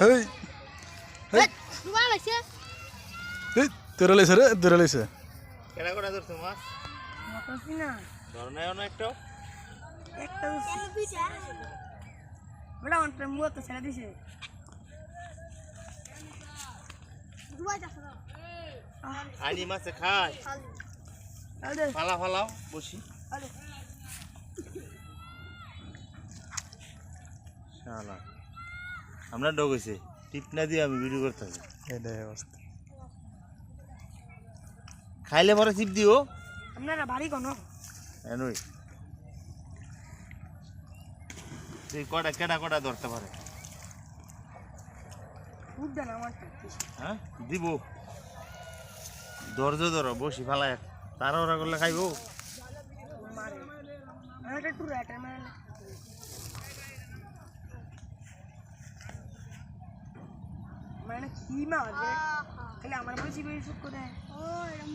হেই হেই। ডুবা লাগছে। হেই তোরা লাইছে রে তোরা লাইছে কেনা করে ধরছো মাছ মাতাছি না। একটা একটা বড় তো ছেড়ে দিছে? ডুবা যাচ্ছে না। আনি মাছে খায় আরে ফালা ফালাও বসি আরে শালা। আমরা ডগেছে টিপ না দিয়ে আমি ভিডিও করতে হবে। এটাই অবস্থা। খাইলে পরে চিপ দিও। আপনারা বাড়ি কোন এনই তুই কটা কেডা কটা ধরতে পারে? হ্যাঁ? দিব। ধৈর্য ধরো বসি ফালায়। তারা ওরা করলে খাইবো। না কি মাছ খালি আমার বলে কোথায় ও এরকম